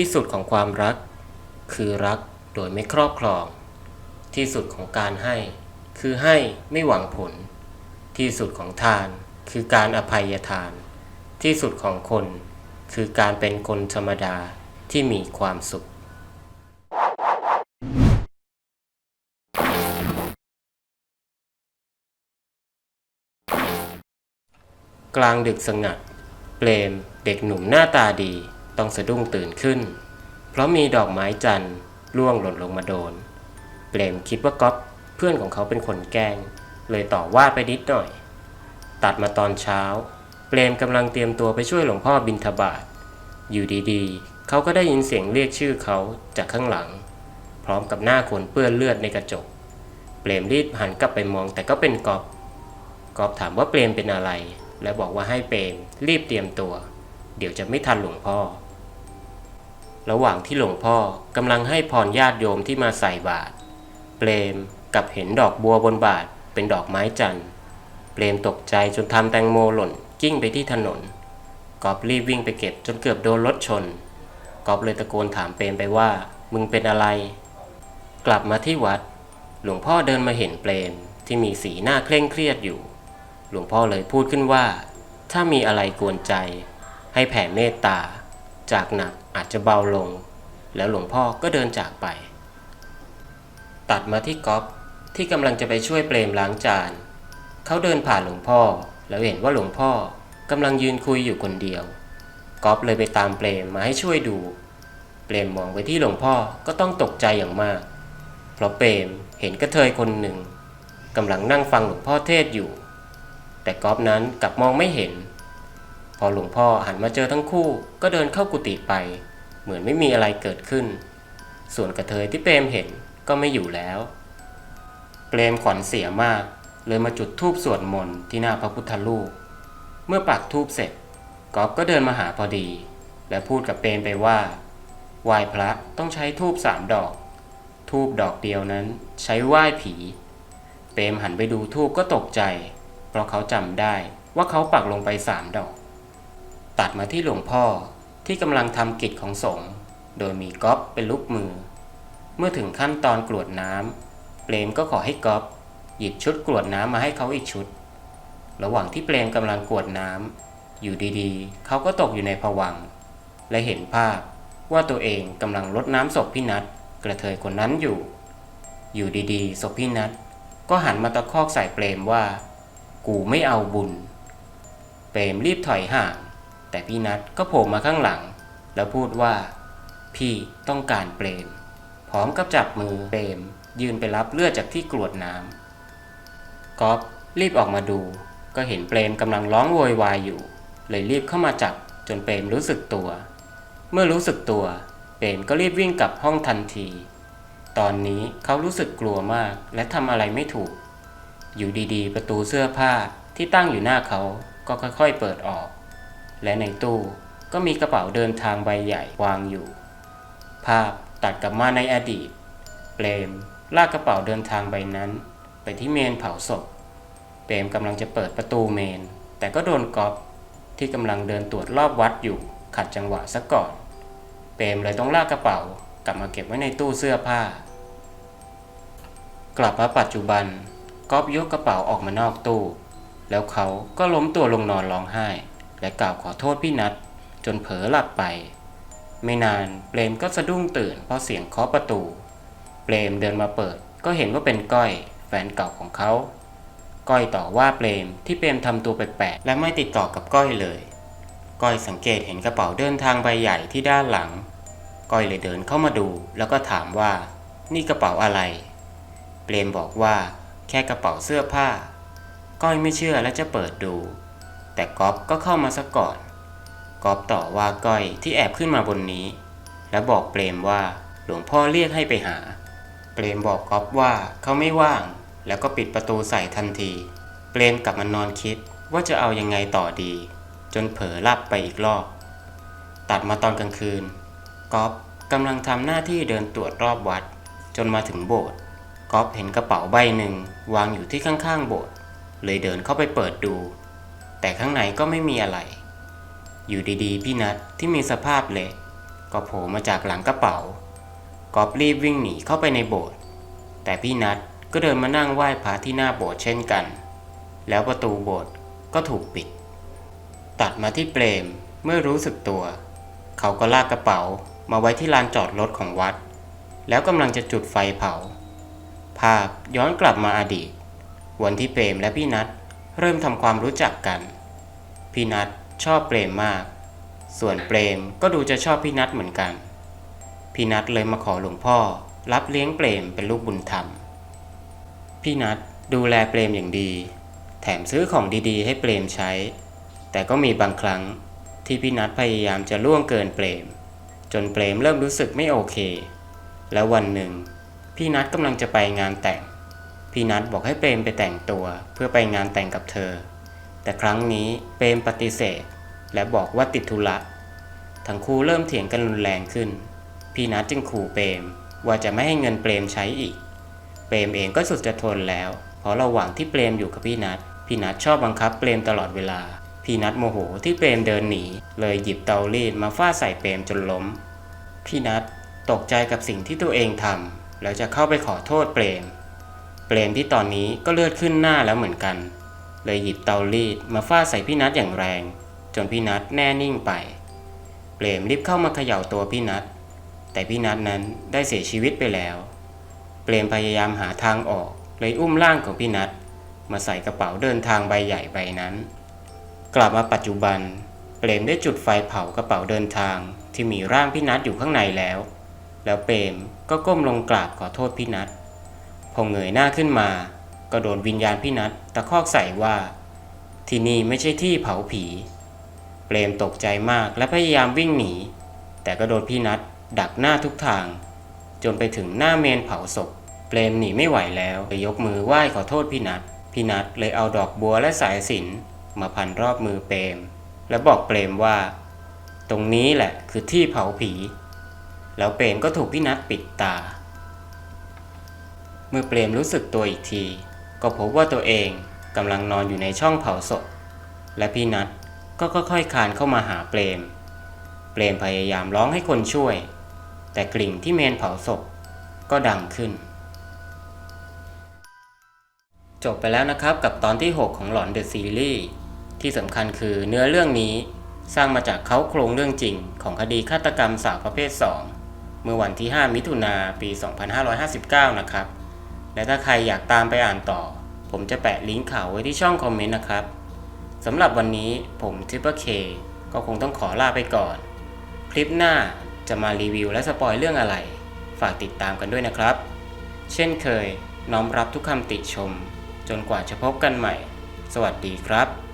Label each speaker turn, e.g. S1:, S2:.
S1: ที่สุดของความรัก คือรักโดยไม่ครอบครอง ที่สุดของการให้ คือให้ไม่หวังผล ที่สุดของทาน คือการอภัยทาน ที่สุดของคน คือการเป็นคนธรรมดาที่มีความสุขกลางดึกสงัด เปลมเด็กหนุ่มหน้าตาดี ต้องสะดุ้งตื่นขึ้น เพราะมีดอกไม้จันทร์ร่วงหล่นลงมาโดน เปลมคิดว่าก๊อฟเพื่อนของเขาเป็นคนแกล้ง เลยต่อว่าไปนิดหน่อย ตัดมาตอนเช้า เปลมกำลังเตรียมตัวไปช่วยหลวงพ่อบิณฑบาตอยู่ดีๆ เขาก็ได้ยินเสียงเรียกชื่อเขาจากข้างหลัง พร้อมกับหน้าคนเปื้อนเลือดในกระจก เปลมรีบหันกลับไปมองแต่ก็เป็นกอฟก๊อฟถามว่าเปลมเป็นอะไร และบอกว่าให้เปรมรีบเตรียมตัว เดี๋ยวจะไม่ทันหลวงพ่อ ระหว่างที่หลวงพ่อกำลังให้พรญาติโยมที่มาใส่บาตรเปรมกับเห็นดอกบัวบนบาตรเป็นดอกไม้จันทร์เปรมตกใจจนทำแตงโมหล่นกิ้งไปที่ถนนกอบรีบวิ่งไปเก็บจนเกือบโดนรถชนกอบเลยตะโกนถามเปรมไปว่า มึงเป็นอะไร กลับมาที่วัด หลวงพ่อเดินมาเห็นเปรมที่มีสีหน้าเคร่งเครียดอยู่ หลวงพ่อเลยพูดขึ้นว่า ถ้ามีอะไรกวนใจ ให้แผ่เมตตา จากหนัก อาจจะเบาลง แล้วหลวงพ่อก็เดินจากไป ตัดมาที่ก๊อฟที่กำลังจะไปช่วยเปรมล้างจาน เขาเดินผ่านหลวงพ่อ แล้วเห็นว่าหลวงพ่อกำลังยืนคุยอยู่คนเดียวก๊อฟเลยไปตามเปรมมาให้ช่วยดู เปรมมองไปที่หลวงพ่อก็ต้องตกใจอย่างมาก เพราะเปรมเห็นกระเทยคนหนึ่งกำลังนั่งฟังหลวงพ่อเทศอยู่ แต่ก๊อฟนั้นกลับมองไม่เห็น พอหลวงพ่อหันมาเจอทั้งคู่ก็เดินเข้ากุฏิไป เหมือนไม่มีอะไรเกิดขึ้น ส่วนกระเทยที่เปรมเห็นก็ไม่อยู่แล้ว เปรมขวัญเสียมาก เลยมาจุดธูปสวดมนต์ที่หน้าพระพุทธรูป เมื่อปักธูปเสร็จก๊อฟก็เดินมาหาพอดี และพูดกับเปรมไปว่าไหว้พระต้องใช้ธูปสามดอกธูปดอกเดียวนั้นใช้ไหว้ผี เปรมหันไปดูธูปก็ตกใจ เพราะเขาจำได้ว่าเขาปักลงไปสามดอก ตัดมาที่หลวงพ่อที่กำลังทำกิจของสงฆ์โดยมีก๊อฟเป็นลูกมือ เมื่อถึงขั้นตอนกรวดน้ำเปรมก็ขอให้ก๊อฟหยิบชุดกรวดน้ำมาให้เขาอีกชุด ระหว่างที่เปรมกำลังกรวดน้ำอยู่ดีๆ เขาก็ตกอยู่ในภวัง และเห็นภาพว่าตัวเองกำลังรดน้ำศพพี่นัทกระเทยคนนั้นอยู่ อยู่ดีๆศพพี่นัทก็หันมาตะคอกใส่เปรมว่า กูไม่เอาบุญ เปรมรีบถอยห่าง แต่พี่นัทก็โผล่มาข้างหลัง แล้วพูดว่า พี่ต้องการเปรมพร้อมกับจับมือเปรมยืนไปรับเลือดจากที่กรวดน้ำก๊อฟรีบออกมาดู ก็เห็นเปรมกำลังร้องโวยวายอยู่ เลยรีบเข้ามาจับจนเปรมรู้สึกตัว เมื่อรู้สึกตัว เปรมก็รีบวิ่งกลับห้องทันที ตอนนี้เขารู้สึกกลัวมากและทำอะไรไม่ถูก อยู่ดีๆ ประตูเสื้อผ้าที่ตั้งอยู่หน้าเขาก็ค่อยๆเปิดออก และในตู้ก็มีกระเป๋าเดินทางใบใหญ่วางอยู่ ภาพตัดกลับมาในอดีต เปรมลากกระเป๋าเดินทางใบนั้น ไปที่เมนเผาศพ เปรมกำลังจะเปิดประตูเมน แต่ก็โดนก๊อฟที่กำลังเดินตรวจรอบวัดอยู่ขัดจังหวะซะก่อน เปรมเลยต้องลากกระเป๋ากลับมาเก็บไว้ในตู้เสื้อผ้า กลับมาปัจจุบันก๊อฟยกกระเป๋าออกมานอกตู้ แล้วเขาก็ล้มตัวลงนอนร้องไห้ และกล่าวขอโทษพี่นัทจนเผลอหลับไป ไม่นานเปรมก็สะดุ้งตื่นเพราะเสียงเคาะประตู เปรมเดินมาเปิดก็เห็นว่าเป็นก้อย แฟนเก่าของเขา ก้อยต่อว่าเปรมที่เปรมทำตัวแปลกๆและไม่ติดต่อกับก้อยเลย ก้อยสังเกตเห็นกระเป๋าเดินทางใบใหญ่ที่ด้านหลัง ก้อยเลยเดินเข้ามาดู แล้วก็ถามว่า นี่กระเป๋าอะไร เปรมบอกว่า แค่กระเป๋าเสื้อผ้า ก้อยไม่เชื่อและจะเปิดดู แต่ก๊อฟก็เข้ามาซะก่อนก๊อฟต่อว่าก้อยที่แอบขึ้นมาบนนี้ และบอกเปรมว่าหลวงพ่อเรียกให้ไปหา เปรมบอกก๊อฟว่าเขาไม่ว่าง แล้วก็ปิดประตูใส่ทันที เปรมกลับมานอนคิดว่าจะเอายังไงต่อดี จนเผลอหลับไปอีกรอบ ตัดมาตอนกลางคืนก๊อฟกำลังทำหน้าที่เดินตรวจรอบวัด จนมาถึงโบสถ์ก๊อฟเห็นกระเป๋าใบหนึ่งวางอยู่ที่ข้างๆโบสถ์เลยเดินเข้าไปเปิดดู แต่ข้างในก็ไม่มีอะไร อยู่ดีๆ พี่นัทที่มีสภาพเละก็โผล่มาจากหลังกระเป๋ากอฟรีบวิ่งหนีเข้าไปในโบสถ์แต่พี่นัทก็เดินมานั่งไหว้พระที่หน้าโบสถ์เช่นกัน แล้วประตูโบสถ์ก็ถูกปิด ตัดมาที่เปรมเมื่อรู้สึกตัว เขาก็ลากกระเป๋ามาไว้ที่ลานจอดรถของวัด แล้วกำลังจะจุดไฟเผา ภาพย้อนกลับมาอดีต วันที่เปรมและพี่นัท เริ่มทำความรู้จักกัน พี่นัทชอบเปรมมาก ส่วนเปรมก็ดูจะชอบพี่นัทเหมือนกัน พี่นัทเลยมาขอหลวงพ่อ รับเลี้ยงเปรมเป็นลูกบุญธรรม พี่นัทดูแลเปรมอย่างดี แถมซื้อของดีๆ ให้เปรมใช้ แต่ก็มีบางครั้งที่พี่นัทพยายามจะล่วงเกินเปรม จนเปรมเริ่มรู้สึกไม่โอเค แล้ววันหนึ่ง พี่นัทกำลังจะไปงานแต่ง พี่นัทบอกให้เปรมไปแต่งตัวเพื่อไปงานแต่งกับเธอ แต่ครั้งนี้เปรมปฏิเสธ และบอกว่าติดธุระทั้งคู่เริ่มเถียงกันรุนแรงขึ้น พี่นัทจึงขู่เปรมว่าจะไม่ให้เงินเปรมใช้อีก เปรมเองก็สุดจะทนแล้ว เพราะระหว่างที่เปรมอยู่กับพี่นัทพี่นัทชอบบังคับเปรมตลอดเวลา พี่นัทโมโหที่เปรมเดินหนี เลยหยิบเตารีดมาฟาดใส่เปรมจนล้ม พี่นัทตกใจกับสิ่งที่ตัวเองทำแล้วจะเข้าไปขอโทษเปรม เปรมที่ตอนนี้ก็เลือดขึ้นหน้าแล้วเหมือนกัน เลยหยิบเตารีดมาฟาดใส่พี่นัทอย่างแรง จนพี่นัทแน่นิ่งไป เปรมรีบเข้ามาเขย่าตัวพี่นัทแต่พี่นัทนั้นได้เสียชีวิตไปแล้ว เปรมพยายามหาทางออก เลยอุ้มร่างของพี่นัทมาใส่กระเป๋าเดินทางใบใหญ่ใบนั้น กลับมาปัจจุบัน เปรมได้จุดไฟเผากระเป๋าเดินทางที่มีร่างพี่นัทอยู่ข้างในแล้ว แล้วเปรมก็ก้มลงกราบขอโทษพี่นัท พอเงยหน้าขึ้นมา ก็โดนวิญญาณพี่นัทตะคอกใส่ว่า ที่นี่ไม่ใช่ที่เผาผี เปรมตกใจมากและพยายามวิ่งหนี แต่ก็โดนพี่นัทดักหน้าทุกทาง จนไปถึงหน้าเมนเผาศพ เปรมหนีไม่ไหวแล้วเลยยกมือไหว้ขอโทษพี่นัทพี่นัทเลยเอาดอกบัวและสายสิญจนมาพันรอบมือเปรม และบอกเปรมว่า ตรงนี้แหละคือที่เผาผี แล้วเปรมก็ถูกพี่นัทปิดตา เมื่อเปรมรู้สึกตัวอีกที ก็พบว่าตัวเองกำลังนอนอยู่ในช่องเผาศพ และพี่นัทก็ค่อยๆคานเข้ามาหาเปรม เปรมพยายามร้องให้คนช่วย แต่กลิ่งที่เมนเผาศพก็ดังขึ้น จบไปแล้วนะครับกับตอนที่ 6 ของหลอนเดอะซีรีส์ที่สำคัญคือเนื้อเรื่องนี้สร้างมาจากเขาโครงเรื่องจริง ของคดีฆาตกรรมสาวประเภท 2 เมื่อวันที่ 5 มิถุนาปี 2559 นะครับ และถ้าใครอยากตามไปอ่านต่อ ผมจะแปะลิงก์ข่าวไว้ที่ช่องคอมเมนต์นะครับสำหรับวันนี้ผมทิปเปอร์เคก็คงต้องขอลาไปก่อน คลิปหน้าจะมารีวิวและสปอยเรื่องอะไร ฝากติดตามกันด้วยนะครับ เช่นเคยน้อมรับทุกคำติชม จนกว่าจะพบกันใหม่ สวัสดีครับ